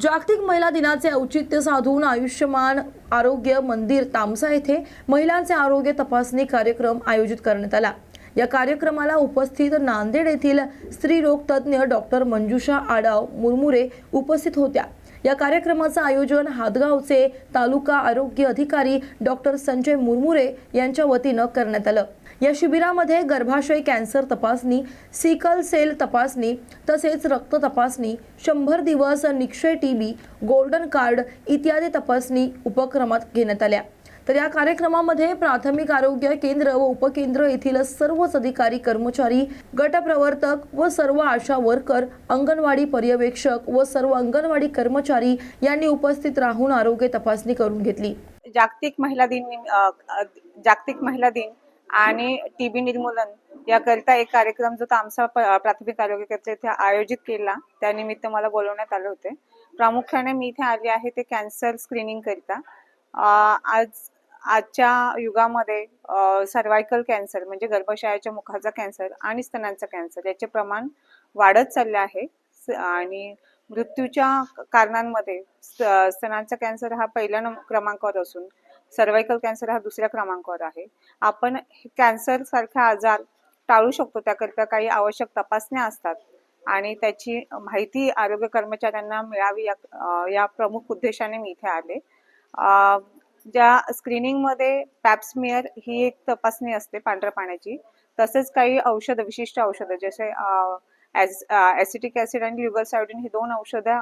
जागतिक महिला दिनाचे औचित्य साधून आयुष्यमान आरोग्य मंदिर तामसा येथे महिलांचे आरोग्य तपासणी कार्यक्रम आयोजित करण्यात आला. या कार्यक्रमाला उपस्थित नांदेड येथील स्त्रीरोग तज्ज्ञ डॉक्टर मंजुषा आडाव मुरमुरे उपस्थित होत्या. या कार्यक्रमाचं आयोजन हादगावचे तालुका आरोग्य अधिकारी डॉक्टर संजय मुरमुरे यांच्या वतीनं करण्यात आलं. या शिबिरामध्ये गर्भाशय कॅन्सर तपासणी सिकल सेल तपासणी तसेच रक्त तपासणी शंभर दिवस निक्षय टीबी गोल्डन कार्ड इत्यादी तपासणी उपक्रमात घेण्यात आल्या. तर या कार्यक्रमामध्ये प्राथमिक आरोग्य केंद्र व उपकेंद्र येथील सर्वच अधिकारी कर्मचारी गटप्रवर्तक व सर्व आशा वर्कर अंगणवाडी पर्यवेक्षक व सर्व अंगणवाडी कर्मचारी यांनी उपस्थित राहून आरोग्य तपासणी करून घेतली. जागतिक महिला दिन जागतिक महिला दिन आणि टीबी निर्मूलन याकरिता एक कार्यक्रम जो तामसा प्राथमिक आरोग्य केंद्र इथे आयोजित केला त्यानिमित्त मला बोलवण्यात आले होते. प्रामुख्याने मी इथे आले आहे ते कॅन्सर स्क्रीनिंग करिता आज आजच्या युगामध्ये सर्वायकल कॅन्सर म्हणजे गर्भाशयाच्या मुखाचा कॅन्सर आणि स्तनांचा कॅन्सर याचे प्रमाण वाढत चालले आहे. स- आणि मृत्यूच्या कारणांमध्ये स्त- स्तनांचा कॅन्सर हा पहिल्या क्रमांकावर असून सर्वायकल कॅन्सर हा दुसऱ्या क्रमांकावर आहे. आपण कॅन्सर सारखा आजार टाळू शकतो त्याकरिता काही आवश्यक तपासण्या असतात आणि त्याची माहिती आरोग्य कर्मचाऱ्यांना मिळावी या या प्रमुख उद्देशाने मी इथे आले. ज्या स्क्रीनिंगमध्ये पॅप्समिअर ही एक तपासणी असते पांढऱ्या पाण्याची. तसेच काही औषधं विशिष्ट औषधं जसे ॲसिटिक ॲसिड आणि युगलसायडिन ही दोन औषधं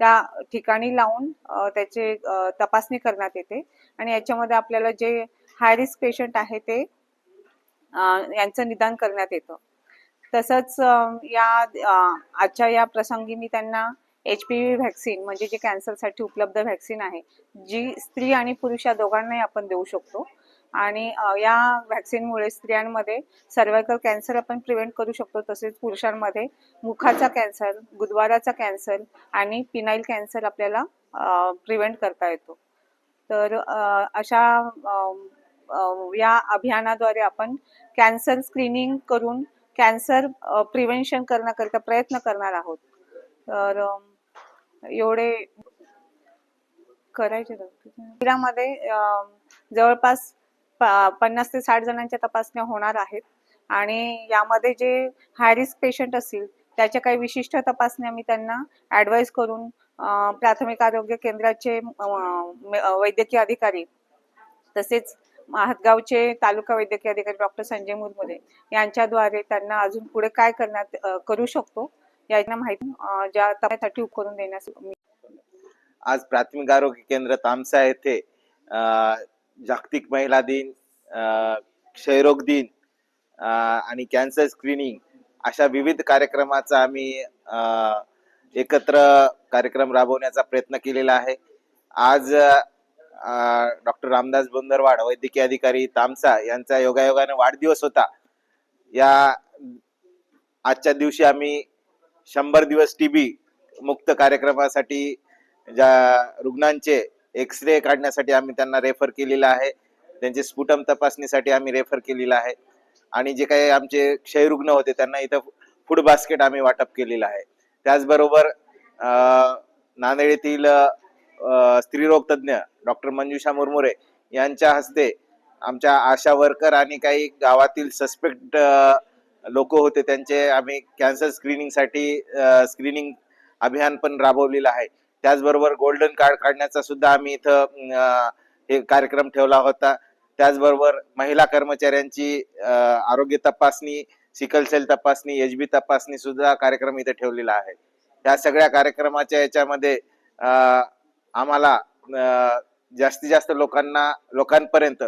त्या ठिकाणी लावून त्याचे तपासणी करण्यात येते. आणि याच्यामध्ये आपल्याला जे हाय रिस्क पेशंट आहे ते यांचं निदान करण्यात येतं. तसंच या आजच्या या प्रसंगी मी त्यांना एच पी व्ही व्हॅक्सिन म्हणजे जे कॅन्सरसाठी उपलब्ध व्हॅक्सिन आहे जी स्त्री आणि पुरुष या दोघांनाही आपण देऊ शकतो. आणि या व्हॅक्सिनमुळे स्त्रियांमध्ये सर्वायकल कॅन्सर आपण प्रिव्हेंट करू शकतो तसेच पुरुषांमध्ये मुखाचा कॅन्सर गुदवाराचा कॅन्सर आणि पिनाईल कॅन्सर आपल्याला प्रिव्हेंट करता येतो. तर अशा या अभियानाद्वारे आपण कॅन्सर स्क्रीनिंग करून कॅन्सर प्रिव्हेन्शन करण्याकरिता प्रयत्न करणार आहोत. तर एवढे करायचे शरीरामध्ये जवळपास पन्नास ते साठ जणांच्या तपासण्या होणार आहेत. आणि यामध्ये जे हाय रिस्क पेशंट असतील त्याच्या काही विशिष्ट तपासण्या मी त्यांना ॲडवाईस करून प्राथमिक आरोग्य केंद्राचे वैद्यकीय अधिकारी तसेच हातगावचे तालुका वैद्यकीय अधिकारी डॉक्टर संजय मुरमुरे यांच्याद्वारे त्यांना अजून पुढे काय करण्यात करू शकतो. यांना माहिती ज्या तपासाठी करून देण्यास आज प्राथमिक आरोग्य केंद्र तामसा येथे जागतिक महिला दिन क्षयरोग दिन आणि कॅन्सर स्क्रीनिंग अशा विविध कार्यक्रमाचा आम्ही एकत्र कार्यक्रम राबवण्याचा प्रयत्न केलेला आहे. आज डॉक्टर रामदास बोंदरवाड वैद्यकीय अधिकारी तामसा यांचा योगायोगाने वाढदिवस होता. या आजच्या दिवशी आम्ही शंभर दिवस टीबी मुक्त कार्यक्रमासाठी ज्या रुग्णांचे एक्स रे काढण्यासाठी आम्ही त्यांना रेफर केलेलं आहे. त्यांचे स्फुटम तपासणीसाठी आम्ही रेफर केलेलं आहे. आणि जे काही आमचे क्षयरुग्ण होते त्यांना इथं फूड बास्केट आम्ही वाटप केलेलं आहे. त्याचबरोबर नांदेड येथील स्त्रीरोग तज्ज्ञ डॉक्टर मंजुषा मुरमुरे यांच्या हस्ते आमच्या आशा वर्कर आणि काही गावातील सस्पेक्ट लोक होते त्यांचे आम्ही कॅन्सर स्क्रीनिंगसाठी स्क्रीनिंग अभियान पण राबवलेलं आहे. त्याचबरोबर गोल्डन कार्ड काढण्याचा सुद्धा आम्ही इथं हे कार्यक्रम ठेवला होता. त्याचबरोबर महिला कर्मचाऱ्यांची आरोग्य तपासणी सिकल सेल तपासणी एच बी तपासणी सुद्धा कार्यक्रम इथे ठेवलेला आहे. त्या सगळ्या कार्यक्रमाच्या याच्यामध्ये आम्हाला जास्तीत जास्त लोकांना लोकांपर्यंत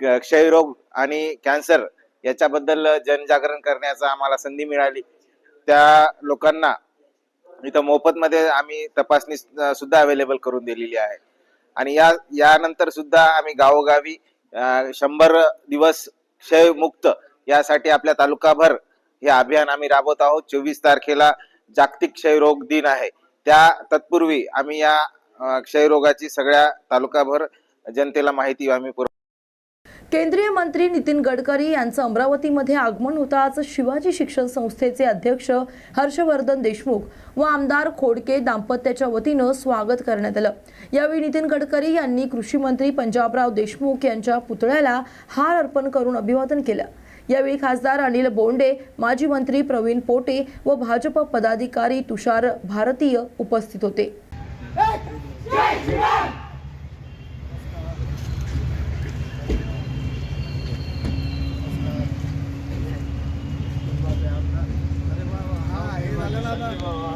क- क्षयरोग आणि कॅन्सर याच्याबद्दल जनजागरण करण्याचा आम्हाला संधी मिळाली. त्या लोकांना इथं मोफतमध्ये आम्ही तपासणी सुद्धा अवेलेबल करून दिलेली आहे. आणि या यानंतर सुद्धा आम्ही गावोगावी शंभर दिवस क्षयमुक्त यासाठी आपल्या तालुकाभर हे अभियान आम्ही राबवत आहोत. चोवीस तारखेला जागतिक क्षयरोग दिन आहे. त्या तत्पूर्वी आम्ही या क्षयरोगाची सगळ्या तालुकाभर जनतेला माहिती आम्ही पुरव केंद्रीय मंत्री नितीन गडकरी यांचं अमरावतीमध्ये आगमन होताच शिवाजी शिक्षण संस्थेचे अध्यक्ष हर्षवर्धन देशमुख व आमदार खोडके दाम्पत्याच्या वतीनं स्वागत करण्यात आलं. यावेळी नितीन गडकरी यांनी कृषी मंत्री पंजाबराव देशमुख यांच्या पुतळ्याला हार अर्पण करून अभिवादन केलं. यावेळी खासदार अनिल बोंडे माजी मंत्री प्रवीण पोटे व भाजप पदाधिकारी तुषार भारतीय उपस्थित होते. Thank you.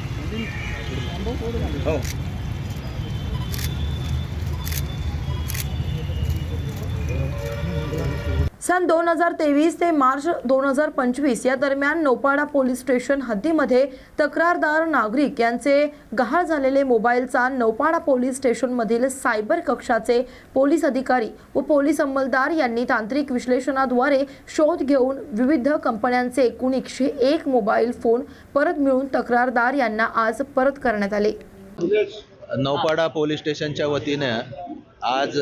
không. सन दोन हजार तेवीस ते मार्च दोन हजार पंचवीस या दरम्यान नौपाडा पोलीस स्टेशन हद्दीमध्ये तक्रारदार नागरिक यांचे गहाळ झालेले मोबाईलचा नौपाडा पोलीस स्टेशनमधील सायबर कक्षाचे पोलीस अधिकारी व पोलीस अंमलदार यांनी तांत्रिक विश्लेषणाद्वारे शोध घेऊन विविध कंपन्यांचे एकूण एकशे एक मोबाईल फोन परत मिळून तक्रारदार यांना आज परत करण्यात आले. नौपाडा पोलीस स्टेशनच्या वतीने आज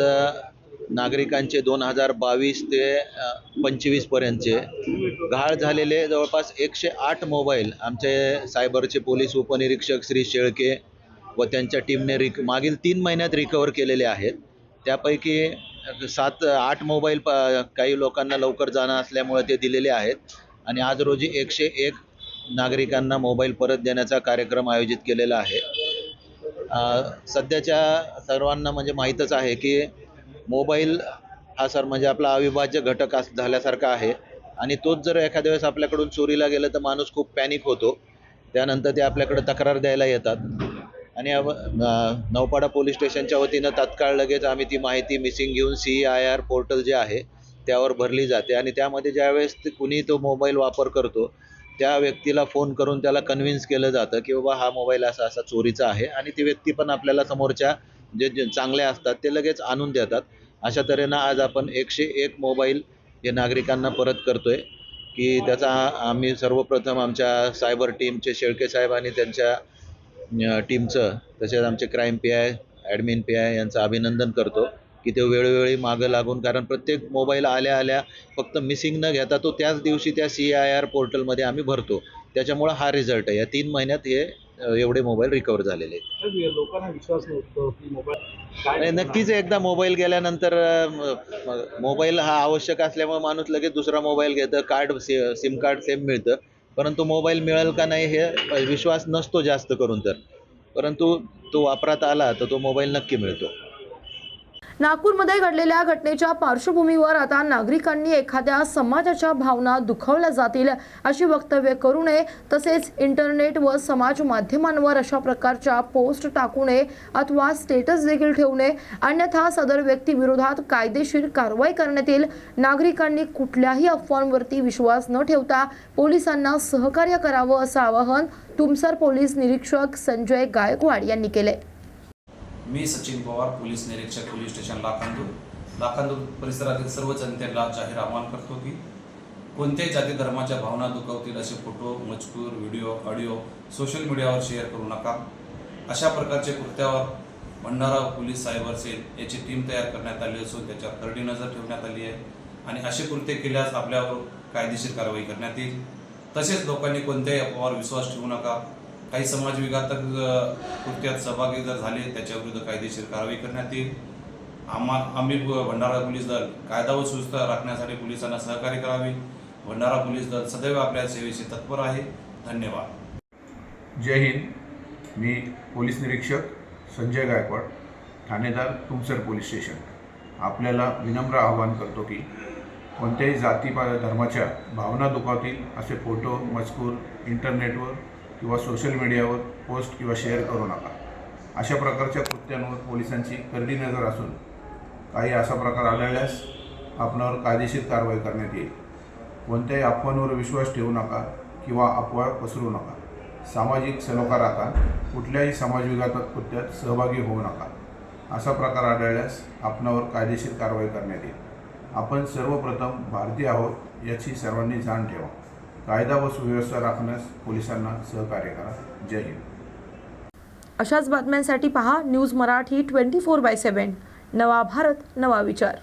नागरिकांचे दोन हजार बावीस ते पंचवीसपर्यंतचे गहाळ झालेले जवळपास एकशे आठ मोबाईल आमचे सायबरचे पोलीस उपनिरीक्षक श्री शेळके व त्यांच्या टीमने रिक मागील तीन महिन्यात रिकवर केलेले आहेत. त्यापैकी सात आठ मोबाईल प काही लोकांना लवकर जाणं असल्यामुळे ते दिलेले आहेत. आणि आज रोजी एकशे एक नागरिकांना मोबाईल परत देण्याचा कार्यक्रम आयोजित केलेला आहे. सध्याच्या सर्वांना म्हणजे माहीतच आहे की मोबाईल हा सर म्हणजे आपला अविभाज्य घटक अस झाल्यासारखा आहे. आणि तोच जर एखाद्या वेळेस आपल्याकडून चोरीला गेलं तर माणूस खूप पॅनिक होतो. त्यानंतर ते आपल्याकडं तक्रार द्यायला येतात. आणि अव- नौपाडा पोलीस स्टेशनच्या वतीनं तात्काळ लगेच आम्ही ती माहिती मिसिंग घेऊन सी आय आर पोर्टल जे आहे त्यावर भरली जाते. आणि त्यामध्ये ज्यावेळेस ते कुणी तो मोबाईल वापर करतो त्या व्यक्तीला फोन करून त्याला कन्व्हिन्स केलं जातं की बाबा हा मोबाईल असा असा चोरीचा आहे. आणि ती व्यक्ती पण आपल्याला समोरच्या जे जे चांगले असतात ते लगेच आणून देतात. अशा तऱ्हेनं आज आपण एकशे एक मोबाईल हे नागरिकांना परत करतोय की त्याचा आम्ही सर्वप्रथम आमच्या सायबर टीमचे शेळके साहेब आणि त्यांच्या टीमचं तसेच आमचे crime P I admin P I यांचं अभिनंदन करतो की ते वेळोवेळी मागं लागून कारण प्रत्येक मोबाईल आल्या आल्या फक्त मिसिंग न घेता तो त्याच दिवशी त्या सी आय आर पोर्टलमध्ये आम्ही भरतो. त्याच्यामुळं हा रिझल्ट आहे. या तीन महिन्यात हे एवढे मोबाईल रिकवर झालेले आहेत. लोकांना विश्वास नव्हतो की मोबाईल काय नाही नक्कीच एकदा मोबाईल गेल्यानंतर मोबाईल हा आवश्यक असल्यामुळे माणूस लगेच दुसरा मोबाईल घेतं कार्ड सिम कार्ड सेम मिळतं. परंतु मोबाईल मिळेल का नाही हे विश्वास नसतो जास्त करून तर. परंतु तो वापरात आला तर तो मोबाईल नक्की मिळतो. नागपूरमध्ये घडलेल्या घटनेच्या पार्श्वभूमीवर आता नागरिकांनी एखाद्या समाजाच्या भावना दुखावल्या जातील अशी वक्तव्य करू नये. तसेच इंटरनेट व समाज माध्यमांवर अशा प्रकारच्या पोस्ट टाकू नये अथवा स्टेटस देखील ठेवू नये. अन्यथा सदर व्यक्तीविरोधात कायदेशीर कारवाई करण्यात येईल. नागरिकांनी कुठल्याही अफवांवरती विश्वास न ठेवता पोलिसांना सहकार्य करावं असं आवाहन तुमसर पोलीस निरीक्षक संजय गायकवाड यांनी केले मी सचिन पवार पोलीस निरीक्षक पोलीस स्टेशन लाखांदूर. लाखांदूर परिसरातील सर्व जनतेला जाहीर आवाहन करतो की कोणत्याही जाती धर्माच्या भावना दुखवतील असे फोटो मजकूर व्हिडिओ ऑडिओ सोशल मीडियावर शेअर करू नका. अशा प्रकारचे कृत्यावर भंडारा पोलीस सायबर सेल याची टीम तयार करण्यात आली असून त्याच्यावर करडी नजर ठेवण्यात आली आहे आणि असे कृत्य केल्यास आपल्यावर कायदेशीर कारवाई करण्यात येईल. तसेच लोकांनी कोणत्याही अफवावर विश्वास ठेवू नका. काही समाजविघातक कृत्यात सहभागी जर झाले त्याच्याविरुद्ध कायदेशीर कारवाई करण्यात येईल. आम्हा आम्ही भंडारा पोलीस दल कायदा व सुव्यवस्था राखण्यासाठी पोलिसांना सहकार्य करावे. भंडारा पोलीस दल सदैव आपल्या सेवेशी तत्पर आहे. धन्यवाद. जय हिंद. मी पोलीस निरीक्षक संजय गायकवाड ठाणेदार तुमसर पोलीस स्टेशन. आपल्याला विनम्र आवाहन करतो की कोणत्याही जाती पा धर्माच्या भावना दुखावतील असे फोटो मजकूर इंटरनेटवर किंवा सोशल मीडियावर पोस्ट किंवा शेअर करू नका. अशा प्रकारच्या कृत्यांवर पोलिसांची करडी नजर असून काही असा प्रकार आढळल्यास आपणावर कायदेशीर कारवाई करण्यात येईल. कोणत्याही अफवांवर विश्वास ठेवू नका किंवा अफवा पसरू नका. सामाजिक सलोखा राखा. कुठल्याही समाजविघातक कृत्यात सहभागी होऊ नका. असा प्रकार आढळल्यास आपणावर कायदेशीर कारवाई करण्यात येईल. आपण सर्वप्रथम भारतीय आहोत याची सर्वांनी जाण ठेवा. कायदा व सुव्यवस्था राखण्यास पोलिसांना सहकार्य करा. जय हिंद. अशाच बातम्यांसाठी पहा news Marathi twenty four by seven नवा भारत नवा विचार.